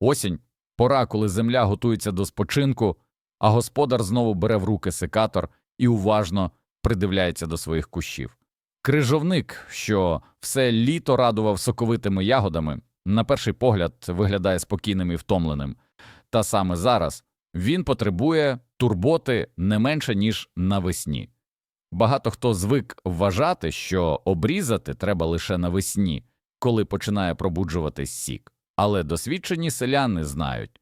Осінь пора, коли земля готується до спочинку, а господар знову бере в руки секатор і уважно придивляється до своїх кущів. Крижовник, що все літо радував соковитими ягодами, на перший погляд виглядає спокійним і втомленим. Та саме зараз він потребує турботи не менше, ніж навесні. Багато хто звик вважати, що обрізати треба лише навесні, коли починає пробуджуватись сік. Але досвідчені селяни знають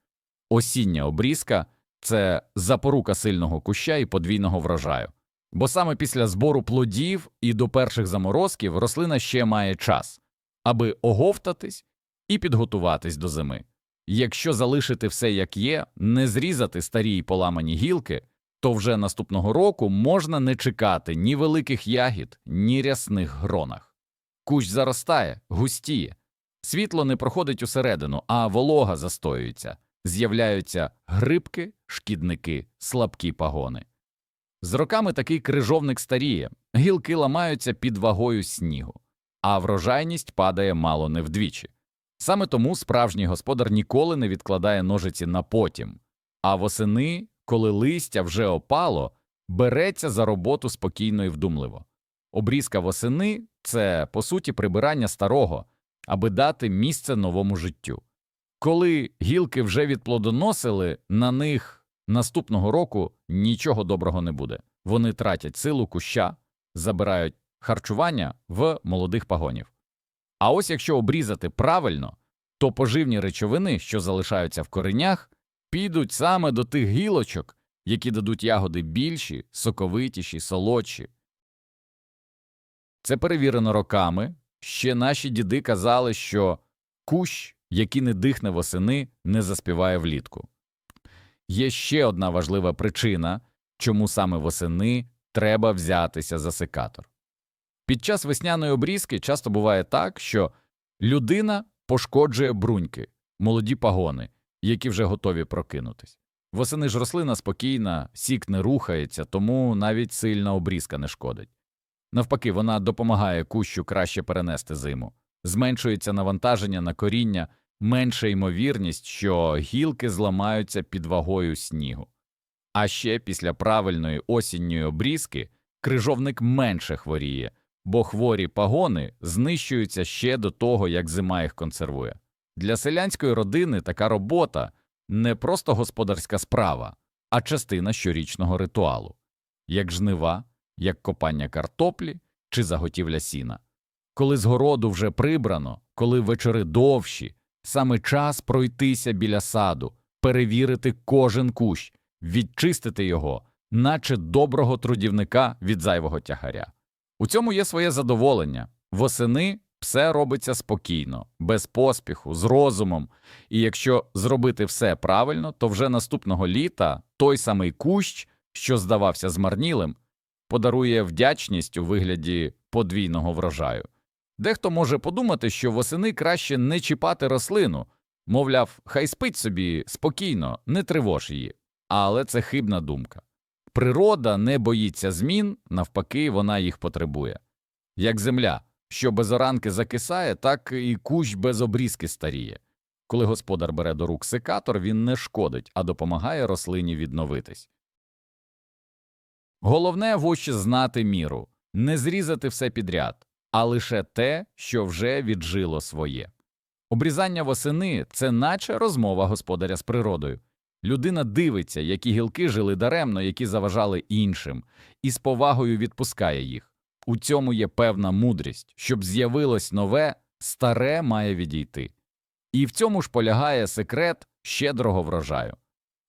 осіння обрізка це запорука сильного куща і подвійного врожаю. Бо саме після збору плодів і до перших заморозків рослина ще має час, аби оговтатись і підготуватись до зими. Якщо залишити все як є, не зрізати старі й поламані гілки, то вже наступного року можна не чекати ні великих ягід, ні рясних гронах. Кущ заростає, густіє, світло не проходить усередину, а волога застоюється, з'являються грибки, шкідники, слабкі пагони. З роками такий крижовник старіє, гілки ламаються під вагою снігу, а врожайність падає мало не вдвічі. Саме тому справжній господар ніколи не відкладає ножиці на потім, а восени, коли листя вже опало, береться за роботу спокійно і вдумливо. Обрізка восени це, по суті, прибирання старого, аби дати місце новому життю. Коли гілки вже відплодоносили, на них наступного року нічого доброго не буде. Вони тратять силу куща, забирають харчування в молодих пагонів. А ось якщо обрізати правильно, то поживні речовини, що залишаються в коренях, підуть саме до тих гілочок, які дадуть ягоди більші, соковитіші, солодші. Це перевірено роками. Ще наші діди казали, що кущ, який не дихне восени, не заспіває влітку. Є ще одна важлива причина, чому саме восени треба взятися за секатор. Під час весняної обрізки часто буває так, що людина пошкоджує бруньки, молоді пагони, які вже готові прокинутись. Восени ж рослина спокійна, сік не рухається, тому навіть сильна обрізка не шкодить. Навпаки, вона допомагає кущу краще перенести зиму, зменшується навантаження на коріння, менша ймовірність, що гілки зламаються під вагою снігу. А ще після правильної осінньої обрізки крижовник менше хворіє, бо хворі пагони знищуються ще до того, як зима їх консервує. Для селянської родини така робота не просто господарська справа, а частина щорічного ритуалу, як жнива, як копання картоплі чи заготівля сіна. Коли з городу вже прибрано, коли вечори довші, саме час пройтися біля саду, перевірити кожен кущ, відчистити його, наче доброго трудівника від зайвого тягаря. У цьому є своє задоволення. Восени все робиться спокійно, без поспіху, з розумом, і якщо зробити все правильно, то вже наступного літа той самий кущ, що здавався змарнілим, подарує вдячність у вигляді подвійного врожаю. Дехто може подумати, що восени краще не чіпати рослину, мовляв, хай спить собі спокійно, не тривож її. Але це хибна думка. Природа не боїться змін, навпаки, вона їх потребує. Як земля, що без оранки закисає, так і кущ без обрізки старіє. Коли господар бере до рук секатор, він не шкодить, а допомагає рослині відновитись. Головне вощі знати міру, не зрізати все підряд, а лише те, що вже віджило своє. Обрізання восени це наче розмова господаря з природою. Людина дивиться, які гілки жили даремно, які заважали іншим, і з повагою відпускає їх. У цьому є певна мудрість, щоб з'явилось нове, старе має відійти. І в цьому ж полягає секрет щедрого врожаю.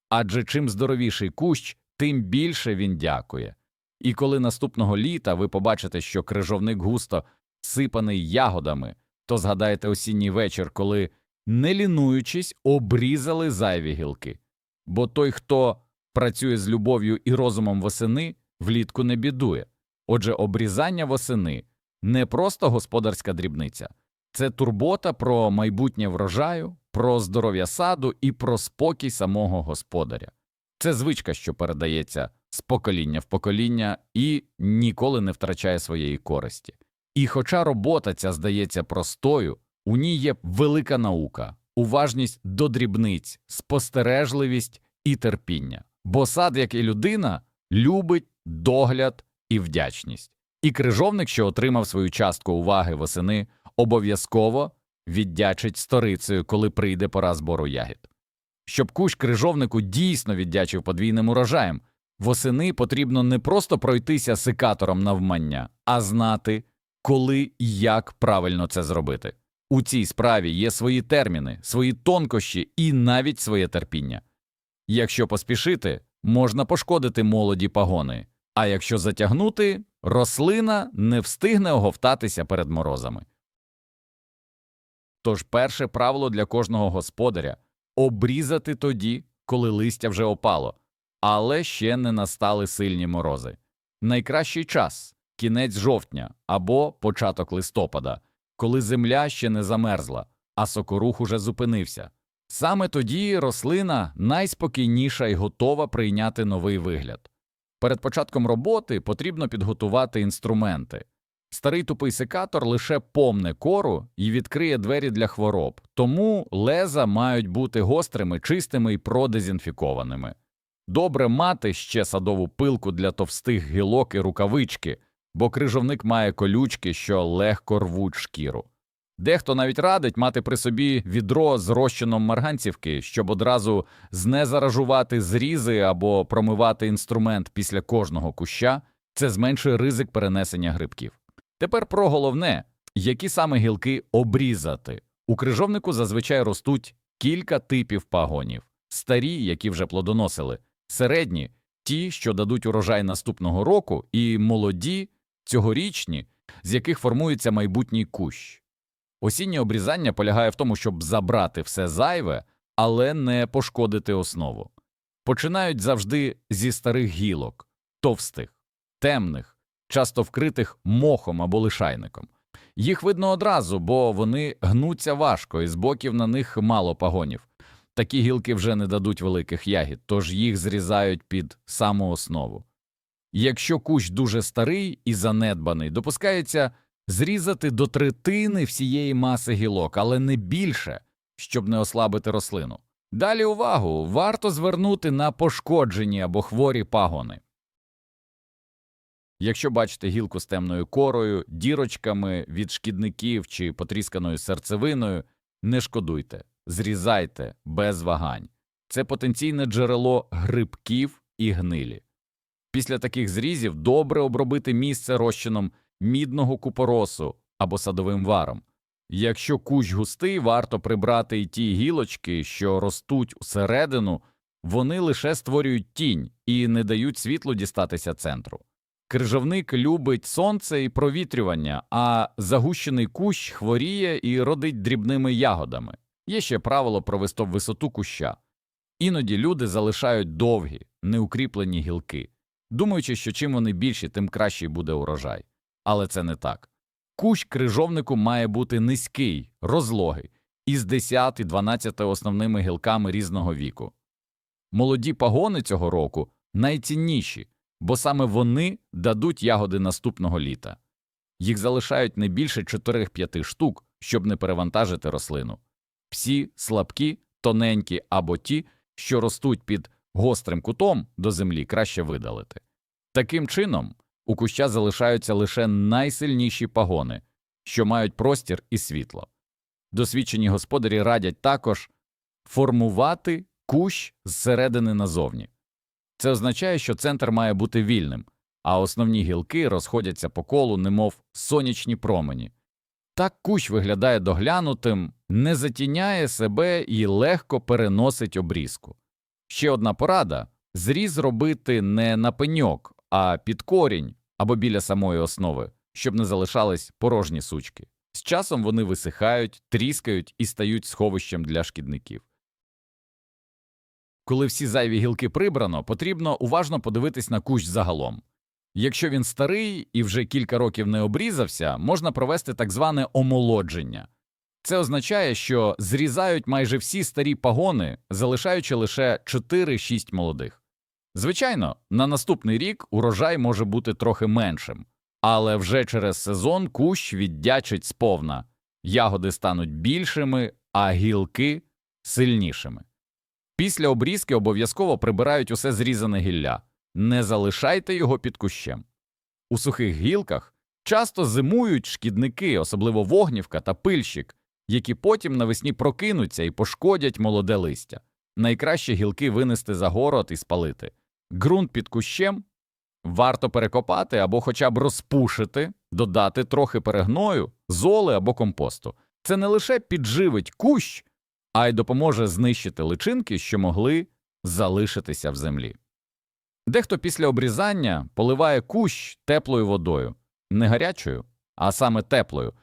Адже чим здоровіший кущ, тим більше він дякує. І коли наступного літа ви побачите, що крижовник густо сипаний ягодами, то згадайте осінній вечір, коли, не лінуючись, обрізали зайві гілки. Бо той, хто працює з любов'ю і розумом восени, влітку не бідує. Отже, обрізання восени не просто господарська дрібниця, це турбота про майбутнє врожаю, про здоров'я саду і про спокій самого господаря. Це звичка, що передається з покоління в покоління і ніколи не втрачає своєї користі. І хоча робота ця здається простою, у ній є велика наука, уважність до дрібниць, спостережливість і терпіння. Бо сад, як і людина, любить догляд і вдячність. І крижовник, що отримав свою частку уваги восени, обов'язково віддячить сторицею, коли прийде пора збору ягід. Щоб кущ крижовнику дійсно віддячив подвійним урожаєм, восени потрібно не просто пройтися секатором навмання, а знати, коли і як правильно це зробити. У цій справі є свої терміни, свої тонкощі і навіть своє терпіння. Якщо поспішити, можна пошкодити молоді пагони, а якщо затягнути, рослина не встигне оговтатися перед морозами. Тож перше правило для кожного господаря обрізати тоді, коли листя вже опало, але ще не настали сильні морози. Найкращий час кінець жовтня або початок листопада, коли земля ще не замерзла, а сокорух уже зупинився. Саме тоді рослина найспокійніша і готова прийняти новий вигляд. Перед початком роботи потрібно підготувати інструменти. Старий тупий секатор лише помне кору і відкриє двері для хвороб, тому леза мають бути гострими, чистими і продезінфікованими. Добре мати ще садову пилку для товстих гілок і рукавички, бо крижовник має колючки, що легко рвуть шкіру. Дехто навіть радить мати при собі відро з розчином марганцівки, щоб одразу знезаражувати зрізи або промивати інструмент після кожного куща, це зменшує ризик перенесення грибків. Тепер про головне, які саме гілки обрізати. У крижовнику зазвичай ростуть кілька типів пагонів: старі, які вже плодоносили, середні ті, що дадуть урожай наступного року, і молоді, цьогорічні, з яких формується майбутній кущ. Осіннє обрізання полягає в тому, щоб забрати все зайве, але не пошкодити основу. Починають завжди зі старих гілок, товстих, темних, часто вкритих мохом або лишайником. Їх видно одразу, бо вони гнуться важко, і з боків на них мало пагонів. Такі гілки вже не дадуть великих ягід, тож їх зрізають під саму основу. Якщо кущ дуже старий і занедбаний, допускається зрізати до третини всієї маси гілок, але не більше, щоб не ослабити рослину. Далі увагу варто звернути на пошкоджені або хворі пагони. Якщо бачите гілку з темною корою, дірочками від шкідників чи потрісканою серцевиною, не шкодуйте, зрізайте без вагань. Це потенційне джерело грибків і гнилі. Після таких зрізів добре обробити місце розчином мідного купоросу або садовим варом. Якщо кущ густий, варто прибрати й ті гілочки, що ростуть усередину, вони лише створюють тінь і не дають світлу дістатися центру. Крижовник любить сонце і провітрювання, а загущений кущ хворіє і родить дрібними ягодами. Є ще правило про висоту куща. Іноді люди залишають довгі, неукріплені гілки, думаючи, що чим вони більші, тим кращий буде урожай. Але це не так. Кущ крижовнику має бути низький, розлогий, із 10 і 12 основними гілками різного віку. Молоді пагони цього року найцінніші, бо саме вони дадуть ягоди наступного літа. Їх залишають не більше 4-5 штук, щоб не перевантажити рослину. Всі слабкі, тоненькі або ті, що ростуть під гострим кутом до землі, краще видалити. Таким чином, у куща залишаються лише найсильніші пагони, що мають простір і світло. Досвідчені господарі радять також формувати кущ зсередини назовні. Це означає, що центр має бути вільним, а основні гілки розходяться по колу, немов сонячні промені. Так кущ виглядає доглянутим, не затіняє себе і легко переносить обрізку. Ще одна порада зріз робити не на пеньок, а під корінь або біля самої основи, щоб не залишались порожні сучки. З часом вони висихають, тріскають і стають сховищем для шкідників. Коли всі зайві гілки прибрано, потрібно уважно подивитись на кущ загалом. Якщо він старий і вже кілька років не обрізався, можна провести так зване омолодження. Це означає, що зрізають майже всі старі пагони, залишаючи лише 4-6 молодих. Звичайно, на наступний рік урожай може бути трохи меншим, але вже через сезон кущ віддячить сповна, ягоди стануть більшими, а гілки сильнішими. Після обрізки обов'язково прибирають усе зрізане гілля, не залишайте його під кущем. У сухих гілках часто зимують шкідники, особливо вогнівка та пильщик, які потім навесні прокинуться і пошкодять молоде листя. Найкраще гілки винести за город і спалити. Ґрунт під кущем варто перекопати або хоча б розпушити, додати трохи перегною, золи або компосту. Це не лише підживить кущ, а й допоможе знищити личинки, що могли залишитися в землі. Дехто після обрізання поливає кущ теплою водою, не гарячою, а саме теплою,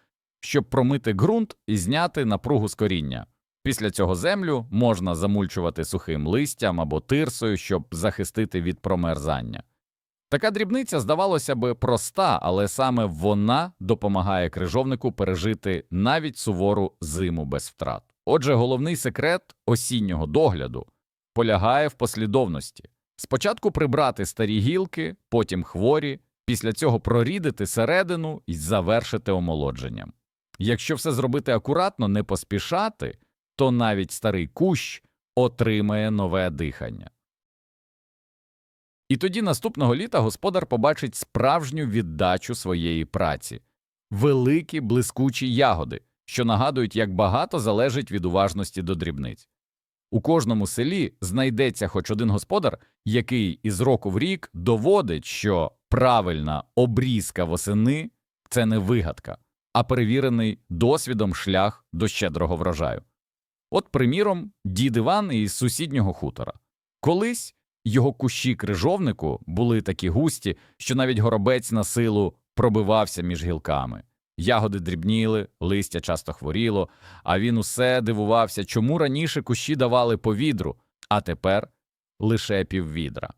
щоб промити ґрунт і зняти напругу з коріння. Після цього землю можна замульчувати сухим листям або тирсою, щоб захистити від промерзання. Така дрібниця, здавалося би, проста, але саме вона допомагає крижовнику пережити навіть сувору зиму без втрат. Отже, головний секрет осіннього догляду полягає в послідовності. Спочатку прибрати старі гілки, потім хворі, після цього прорідити середину і завершити омолодженням. Якщо все зробити акуратно, не поспішати, то навіть старий кущ отримає нове дихання. І тоді наступного літа господар побачить справжню віддачу своєї праці великі блискучі ягоди, що нагадують, як багато залежить від уважності до дрібниць. У кожному селі знайдеться хоч один господар, який із року в рік доводить, що правильна обрізка восени це не вигадка, а перевірений досвідом шлях до щедрого врожаю. От, приміром, дід Іван із сусіднього хутора. Колись його кущі крижовнику були такі густі, що навіть горобець на силу пробивався між гілками. Ягоди дрібніли, листя часто хворіло, а він усе дивувався, чому раніше кущі давали по відру, а тепер лише піввідра.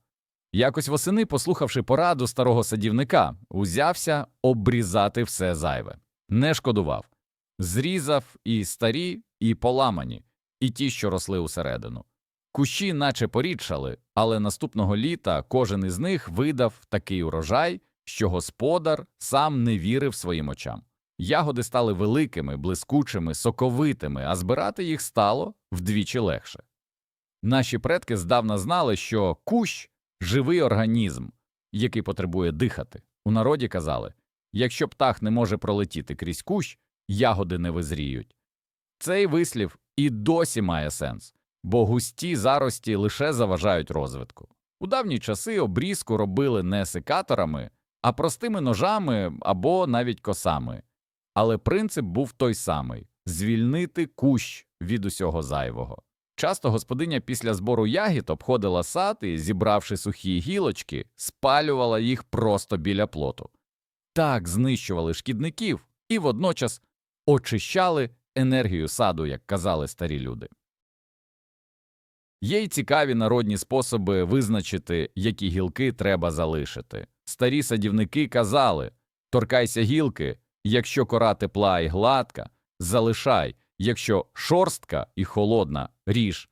Якось восени, послухавши пораду старого садівника, узявся обрізати все зайве. Не шкодував. Зрізав і старі, і поламані, і ті, що росли усередину. Кущі наче порідшали, але наступного літа кожен із них видав такий урожай, що господар сам не вірив своїм очам. Ягоди стали великими, блискучими, соковитими, а збирати їх стало вдвічі легше. Наші предки здавна знали, що кущ живий організм, який потребує дихати. У народі казали якщо птах не може пролетіти крізь кущ, ягоди не визріють. Цей вислів і досі має сенс, бо густі зарості лише заважають розвитку. У давні часи обрізку робили не секаторами, а простими ножами або навіть косами. Але принцип був той самий звільнити кущ від усього зайвого. Часто господиня після збору ягід обходила сад і, зібравши сухі гілочки, спалювала їх просто біля плоту. Так знищували шкідників і водночас очищали енергію саду, як казали старі люди. Є й цікаві народні способи визначити, які гілки треба залишити. Старі садівники казали торкайся гілки, якщо кора тепла і гладка, залишай, якщо шорстка і холодна, ріж.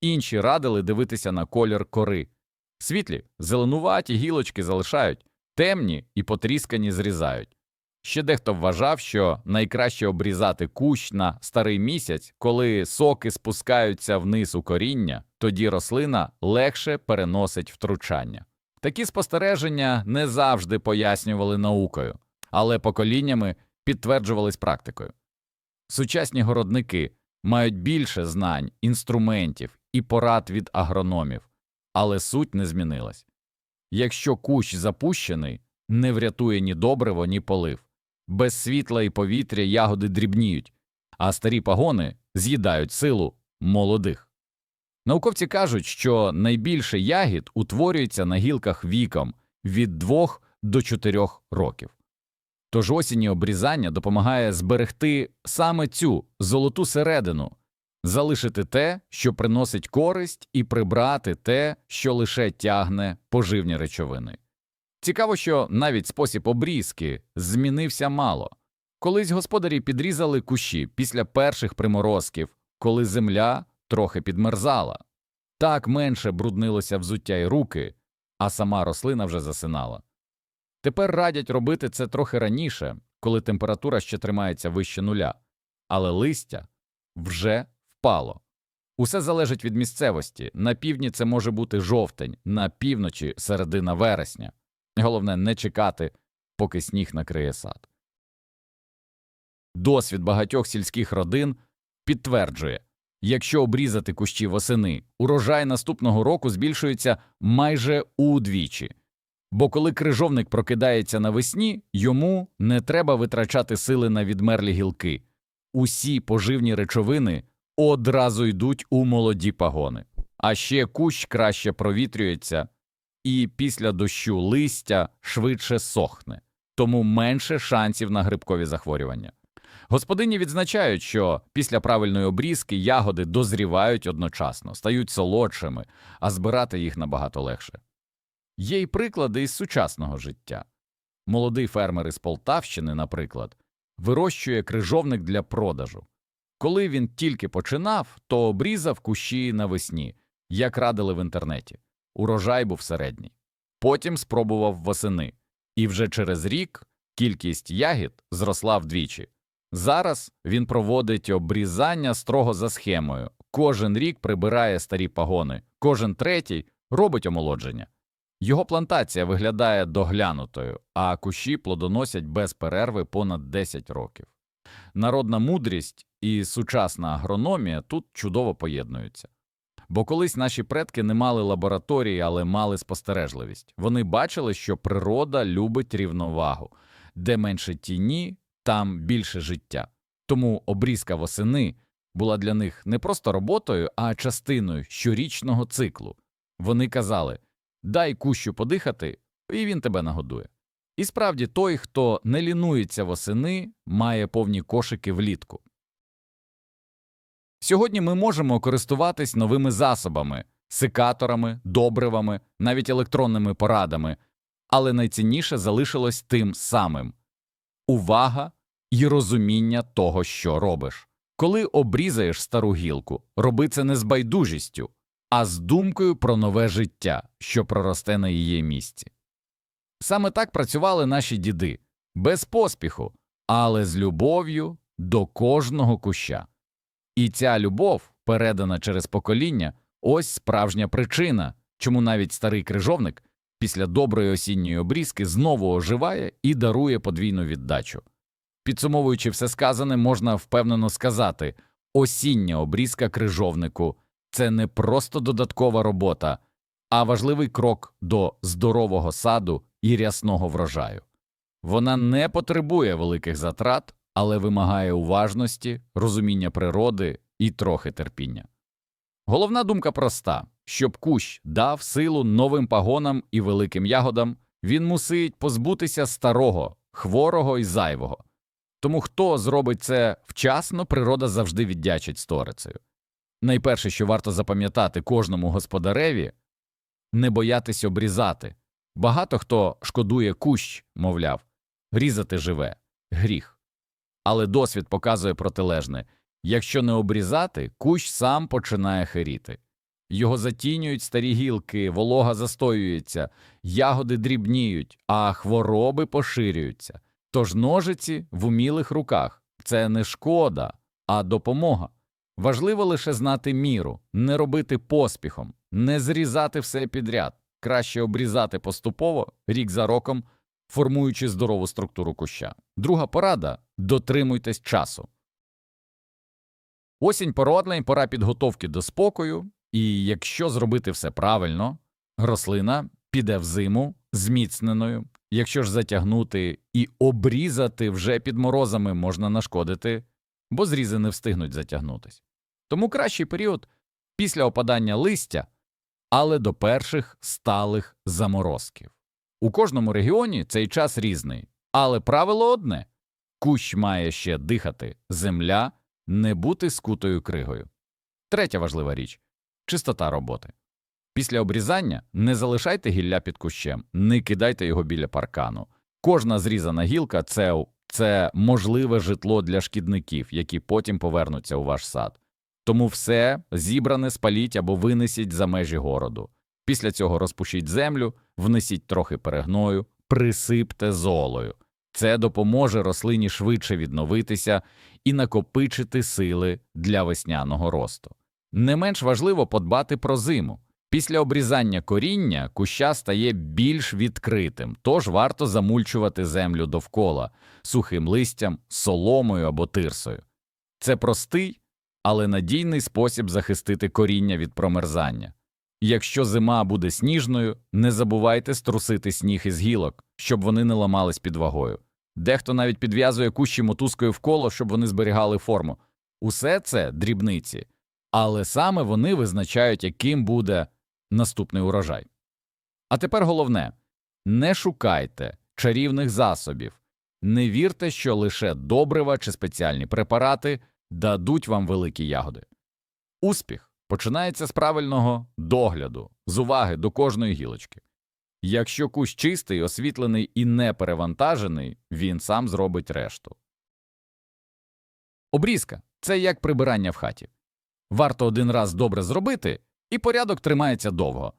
Інші радили дивитися на колір кори. Світлі, зеленуваті гілочки залишають, темні і потріскані зрізають. Ще дехто вважав, що найкраще обрізати кущ на старий місяць, коли соки спускаються вниз у коріння, тоді рослина легше переносить втручання. Такі спостереження не завжди пояснювали наукою, але поколіннями підтверджувались практикою. Сучасні городники мають більше знань, інструментів і порад від агрономів, але суть не змінилась. Якщо кущ запущений, не врятує ні добриво, ні полив. Без світла і повітря ягоди дрібніють, а старі пагони з'їдають силу молодих. Науковці кажуть, що найбільше ягід утворюється на гілках віком від 2 до 4 років. Тож осінні обрізання допомагає зберегти саме цю золоту середину, залишити те, що приносить користь, і прибрати те, що лише тягне поживні речовини. Цікаво, що навіть спосіб обрізки змінився мало. Колись господарі підрізали кущі після перших приморозків, коли земля трохи підмерзала. Так менше бруднилося взуття й руки, а сама рослина вже засинала. Тепер радять робити це трохи раніше, коли температура ще тримається вище нуля, але листя вже впало. Усе залежить від місцевості. На півдні це може бути жовтень, на півночі середина вересня. Головне не чекати, поки сніг накриє сад. Досвід багатьох сільських родин підтверджує, якщо обрізати кущі восени, урожай наступного року збільшується майже удвічі. Бо коли крижовник прокидається навесні, йому не треба витрачати сили на відмерлі гілки. Усі поживні речовини одразу йдуть у молоді пагони. А ще кущ краще провітрюється, і після дощу листя швидше сохне, тому менше шансів на грибкові захворювання. Господині відзначають, що після правильної обрізки ягоди дозрівають одночасно, стають солодшими, а збирати їх набагато легше. Є й приклади із сучасного життя. Молодий фермер із Полтавщини, наприклад, вирощує крижовник для продажу. Коли він тільки починав, то обрізав кущі навесні, як радили в інтернеті. Урожай був середній. Потім спробував восени, і вже через рік кількість ягід зросла вдвічі. Зараз він проводить обрізання строго за схемою. Кожен рік прибирає старі пагони, кожен третій робить омолодження. Його плантація виглядає доглянутою, а кущі плодоносять без перерви понад 10 років. Народна мудрість і сучасна агрономія тут чудово поєднуються. Бо колись наші предки не мали лабораторії, але мали спостережливість. Вони бачили, що природа любить рівновагу, де менше тіні, там більше життя. Тому обрізка восени була для них не просто роботою, а частиною щорічного циклу. Вони казали дай кущу подихати, і він тебе нагодує. І справді той, хто не лінується восени, має повні кошики влітку. Сьогодні ми можемо користуватись новими засобами, секаторами, добривами, навіть електронними порадами, але найцінніше залишилось тим самим увага і розуміння того, що робиш. Коли обрізаєш стару гілку, роби це не з байдужістю, а з думкою про нове життя, що проросте на її місці. Саме так працювали наші діди без поспіху, але з любов'ю до кожного куща. І ця любов, передана через покоління, ось справжня причина, чому навіть старий крижовник після доброї осінньої обрізки знову оживає і дарує подвійну віддачу. Підсумовуючи все сказане, можна впевнено сказати осіння обрізка крижовнику це не просто додаткова робота, а важливий крок до здорового саду і рясного врожаю. Вона не потребує великих затрат, але вимагає уважності, розуміння природи і трохи терпіння. Головна думка проста щоб кущ дав силу новим пагонам і великим ягодам, він мусить позбутися старого, хворого і зайвого. Тому хто зробить це вчасно, природа завжди віддячить сторицею. Найперше, що варто запам'ятати кожному господареві не боятись обрізати. Багато хто шкодує кущ, мовляв, різати живе гріх. Але досвід показує протилежне якщо не обрізати, кущ сам починає хиріти. Його затінюють старі гілки, волога застоюється, ягоди дрібніють, а хвороби поширюються. Тож ножиці в умілих руках це не шкода, а допомога. Важливо лише знати міру, не робити поспіхом, не зрізати все підряд, краще обрізати поступово, рік за роком, формуючи здорову структуру куща. Друга порада дотримуйтесь часу. Осінь породна пора підготовки до спокою, і якщо зробити все правильно, рослина піде в зиму зміцненою. Якщо ж затягнути і обрізати вже під морозами можна нашкодити, бо зрізи не встигнуть затягнутись. Тому кращий період після опадання листя, але до перших сталих заморозків. У кожному регіоні цей час різний, але правило одне кущ має ще дихати, земля не бути скутою кригою. Третя важлива річ чистота роботи. Після обрізання не залишайте гілля під кущем, не кидайте його біля паркану. Кожна зрізана гілка це, це можливе житло для шкідників, які потім повернуться у ваш сад. Тому все зібране спаліть або винесіть за межі городу. Після цього розпушіть землю, внесіть трохи перегною, присипте золою. Це допоможе рослині швидше відновитися і накопичити сили для весняного росту. Не менш важливо подбати про зиму. Після обрізання коріння куща стає більш відкритим, тож варто замульчувати землю довкола сухим листям, соломою або тирсою. Це простий, але надійний спосіб захистити коріння від промерзання. Якщо зима буде сніжною, не забувайте струсити сніг із гілок, щоб вони не ламались під вагою. Дехто навіть підв'язує кущі мотузкою вколо, щоб вони зберігали форму. Усе це дрібниці, але саме вони визначають, яким буде наступний урожай. А тепер головне не шукайте чарівних засобів, не вірте, що лише добрива чи спеціальні препарати дадуть вам великі ягоди. Успіх починається з правильного догляду, з уваги до кожної гілочки. Якщо кущ чистий, освітлений і не перевантажений, він сам зробить решту. Обрізка це як прибирання в хаті. Варто один раз добре зробити, і порядок тримається довго.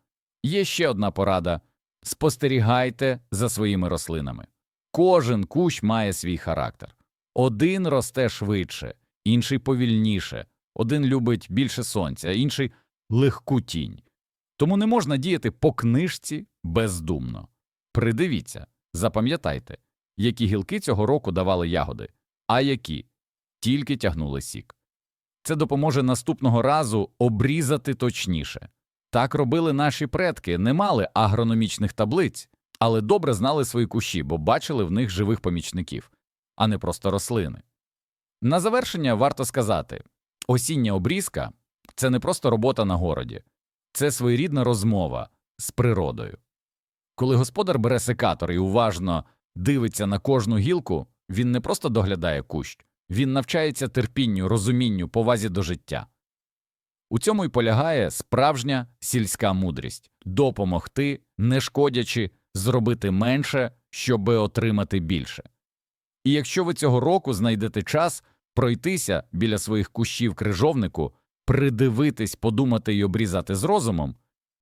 Є ще одна порада спостерігайте за своїми рослинами. Кожен кущ має свій характер. Один росте швидше, інший повільніше, один любить більше сонця, інший легку тінь. Тому не можна діяти по книжці бездумно. Придивіться, запам'ятайте, які гілки цього року давали ягоди, а які тільки тягнули сік. Це допоможе наступного разу обрізати точніше. Так робили наші предки, не мали агрономічних таблиць, але добре знали свої кущі, бо бачили в них живих помічників, а не просто рослини. На завершення варто сказати осіння обрізка це не просто робота на городі, це своєрідна розмова з природою. Коли господар бере секатор і уважно дивиться на кожну гілку, він не просто доглядає кущ, він навчається терпінню, розумінню, повазі до життя. У цьому й полягає справжня сільська мудрість допомогти, не шкодячи, зробити менше, щоби отримати більше. І якщо ви цього року знайдете час пройтися біля своїх кущів крижовнику, придивитись, подумати й обрізати з розумом,